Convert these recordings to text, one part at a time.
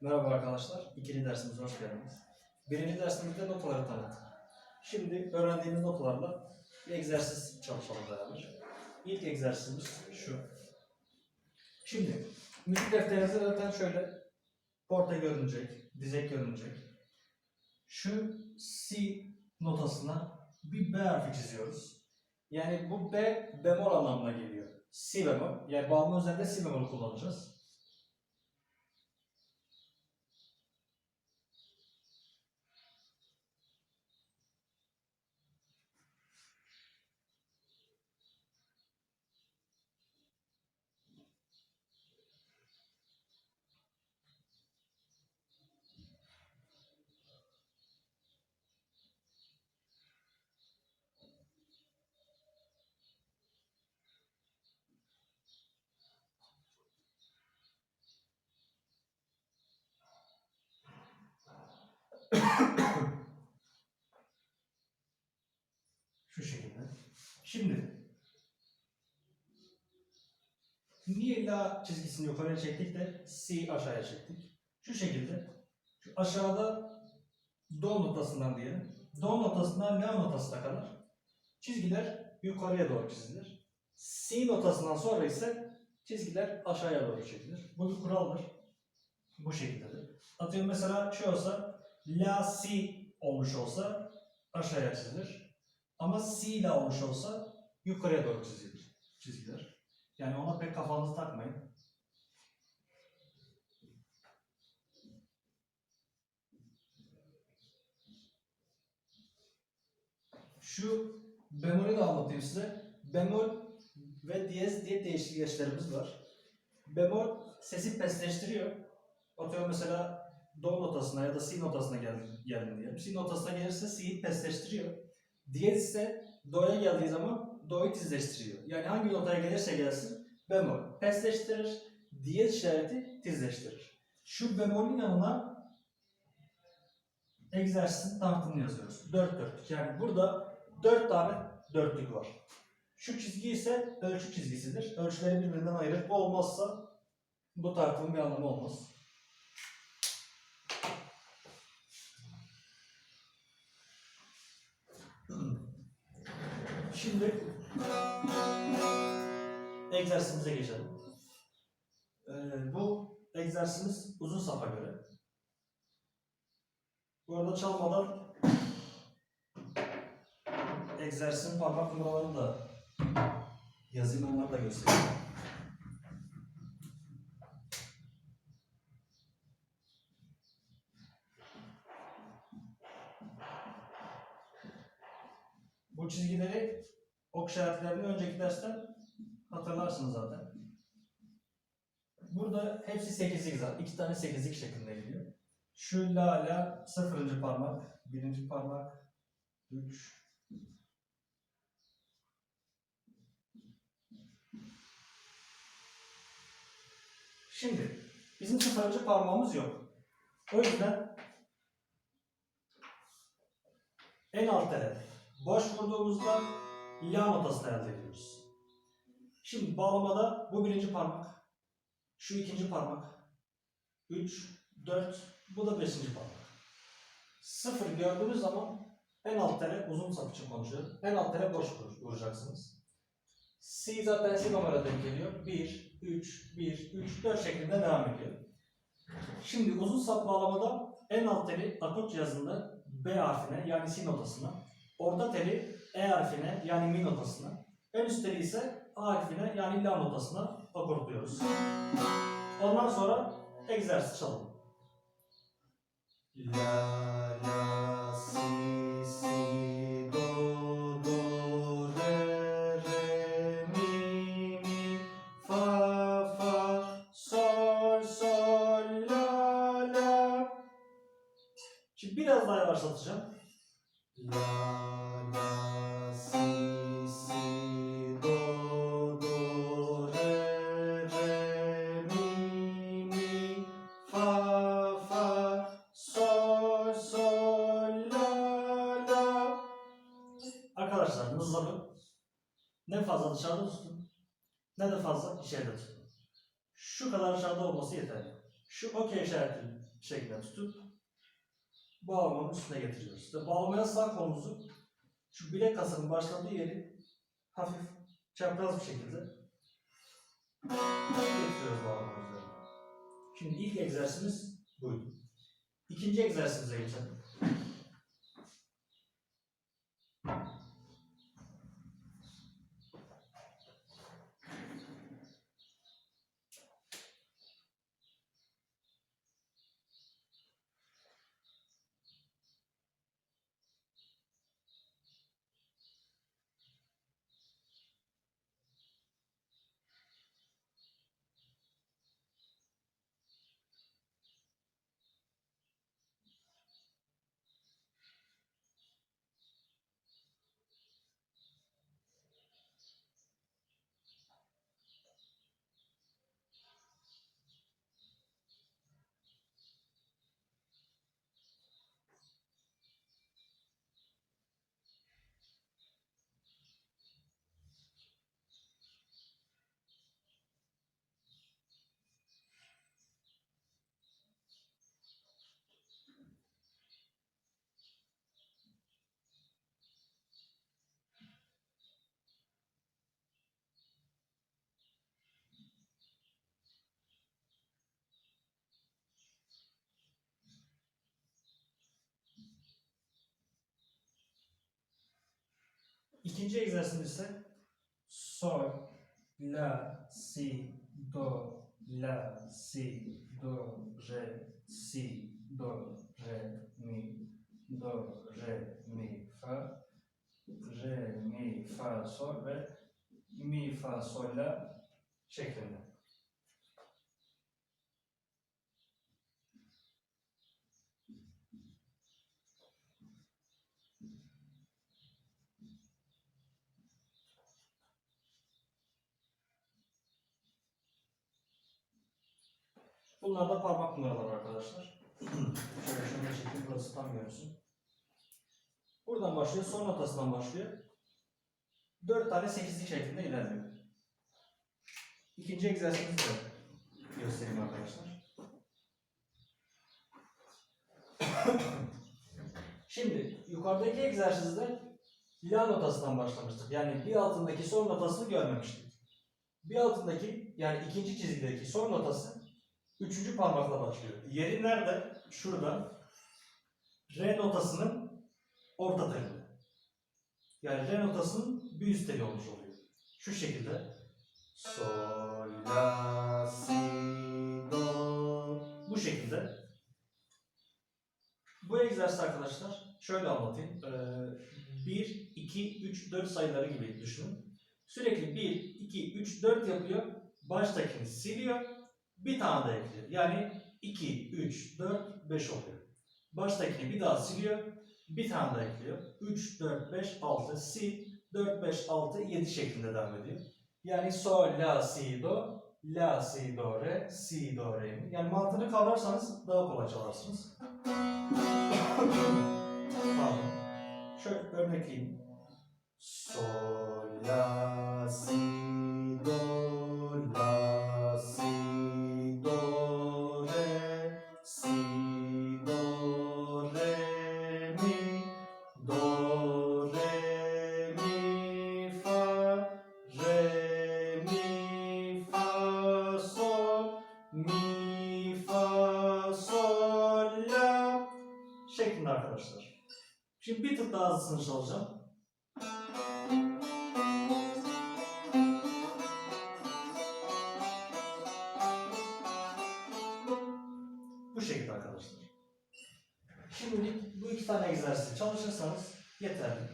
Merhaba arkadaşlar, ikinci dersimize hoş geldiniz. Birinci dersimizde notaları tanıttık. Şimdi öğrendiğimiz notalarla bir egzersiz çalışalım beraber. İlk egzersizimiz şu. Şimdi müzik defterinizde zaten şöyle porta görünecek, dizek görünecek. Şu C notasına bir B harfi çiziyoruz. Yani bu B bemol anlamına geliyor. Si bemol. Yani bağımlı üzerinde si bemol kullanacağız. Şu şekilde. Şimdi niye la çizgisini yukarıya çektik de C aşağıya çektik? Şu şekilde. Şu aşağıda do notasından diyelim. Do notasından la notasına kadar çizgiler yukarıya doğru çizilir. C notasından sonra ise çizgiler aşağıya doğru çekilir. Bu bir kuraldır. Bu şekildedir. Atıyorum mesela şu olsa la si olmuş olsa aşağıya çizilir. Ama C ile olmuş olsa yukarıya doğru çizilir çizgiler. Yani ona pek kafanızı takmayın. Şu bemolü de anlatayım size. Bemol ve diyez diye değişik geçlerimiz var. Bemol sesi pesleştiriyor. Atıyorum mesela do notasına ya da si notasına geldin, geldin diyelim. Si notasına gelirse si'yi pesleştiriyor. Diyez ise do'ya geldiği zaman do'yu tizleştiriyor. Yani hangi notaya gelirse gelsin bemol pesleştirir, diyez işareti tizleştirir. Şu bemolün yanına egzersizin tanıtımını yazıyoruz. Dört dörtlük. Yani burada dört tane dörtlük var. Şu çizgi ise ölçü çizgisidir. Ölçüleri birbirinden ayırır. Bu olmazsa bu tartımın bir anlamı olmaz. Şimdi egzersizimize geçelim. Ee, bu egzersizimiz uzun safa göre. Bu arada çalmadan egzersizin parmak numaralarını da yazayım onları da göstereyim. Bu çizgileri ok işaretlerini önceki dersten hatırlarsınız zaten. Burada hepsi 8'lik zaten. İki tane 8'lik şeklinde geliyor. Şu la la sıfırıncı parmak, birinci parmak, 3, Şimdi bizim sıfırıncı parmağımız yok. O yüzden en alt tele boş vurduğumuzda la notasını elde ediyoruz. Şimdi bağlamada bu birinci parmak, şu ikinci parmak, 3, 4, bu da beşinci parmak. Sıfır gördüğünüz zaman en alt tele uzun sap için konuşuyorum. En alt tele boş vur- vuracaksınız. C zaten C numara denk geliyor. 1, 3, 1, 3, 4 şeklinde devam ediyor. Şimdi uzun sap bağlamada en alt teli akort cihazında B harfine yani si notasına, orta teli E harfine yani mi notasına, en üst teli ise A harfine yani la notasına akortluyoruz. Ondan sonra egzersiz çalalım. La la si si do do re re mi mi fa fa sol sol la la Şimdi biraz daha yavaşlatacağım. Fazla dışarıda tutun ne de fazla içeride tutun. Şu kadar dışarıda olması yeterli. şu okey işareti şeklinde tutup bağlamanın üstüne getiriyoruz. İşte bağlamaya sağ kolumuzu şu bilek kasının başladığı yeri hafif çapraz bir şekilde getiriyoruz bağlamanın üzerine. Şimdi ilk egzersizimiz buydu. İkinci egzersizimize geçelim. İkinci egzersizimiz ise sol, la, si, do, la, si, do, re, si, do, re, mi, do, re, mi, fa, re, mi, fa, sol ve mi, fa, sol, la şeklinde. Bunlar da parmak numaraları arkadaşlar. Şöyle şunu çekeyim, burası tam görsün. Buradan başlıyor, son notasından başlıyor. 4 tane 8'lik şeklinde ilerliyor. İkinci egzersizimizi de göstereyim arkadaşlar. Şimdi yukarıdaki egzersizde la notasından başlamıştık. Yani bir altındaki son notasını görmemiştik. Bir altındaki yani ikinci çizgideki son notası Üçüncü parmakla başlıyor. Yeri nerede? Şurada. Re notasının orta telinde. Yani re notasının bir üst teli olmuş oluyor. Şu şekilde. Sol, la, si, do. Bu şekilde. Bu egzersiz arkadaşlar şöyle anlatayım. 1, 2, 3, 4 sayıları gibi düşünün. Sürekli 1, 2, 3, 4 yapıyor. Baştakini siliyor. Bir tane de ekliyor. Yani 2, 3, 4, 5 oluyor. Baştakini bir daha siliyor. Bir tane de ekliyor. 3, 4, 5, 6, si, 4, 5, 6, 7 şeklinde devam ediyor. Yani sol, la, si, do, la, si, do, re, si, do, re. Yani mantığını kavrarsanız daha kolay çalarsınız. Pardon. Şöyle örnekleyeyim. Sol, la, hızlısını çalacağım. Bu şekilde arkadaşlar. Şimdi bu iki tane egzersizi çalışırsanız yeterli.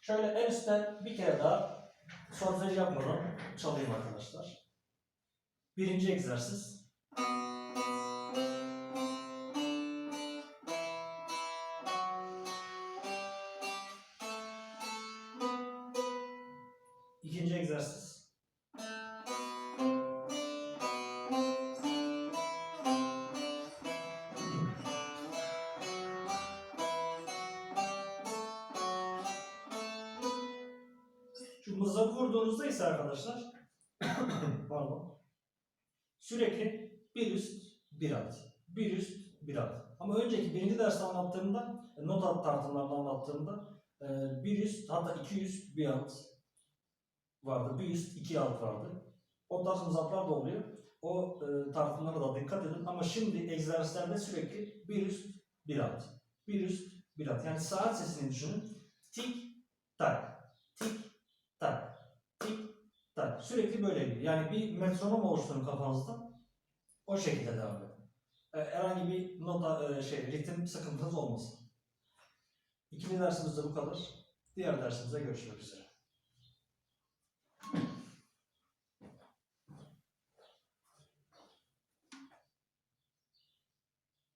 Şöyle en üstten bir kere daha solfej yapmadan çalayım arkadaşlar. Birinci egzersiz. Şu mızrabı vurduğunuzda ise arkadaşlar pardon sürekli bir üst bir alt. Bir üst, bir alt. Ama önceki birinci derste anlattığımda, e, not alt tartımlarını anlattığımda e, bir üst hatta iki üst, bir alt vardı. Bir üst, iki alt vardı. O tarz mızaplar da oluyor. O e, tartımlara da dikkat edin. Ama şimdi egzersizlerde sürekli bir üst, bir alt. Bir üst, bir alt. Yani saat sesini düşünün. Tik, hareketi böyle gidiyor. Yani bir metronom oluşturun kafanızda. O şekilde devam edin. E, herhangi bir nota, e, şey, ritim sıkıntınız olmasın. İkinci dersimizde bu kadar. Diğer dersimizde görüşmek üzere.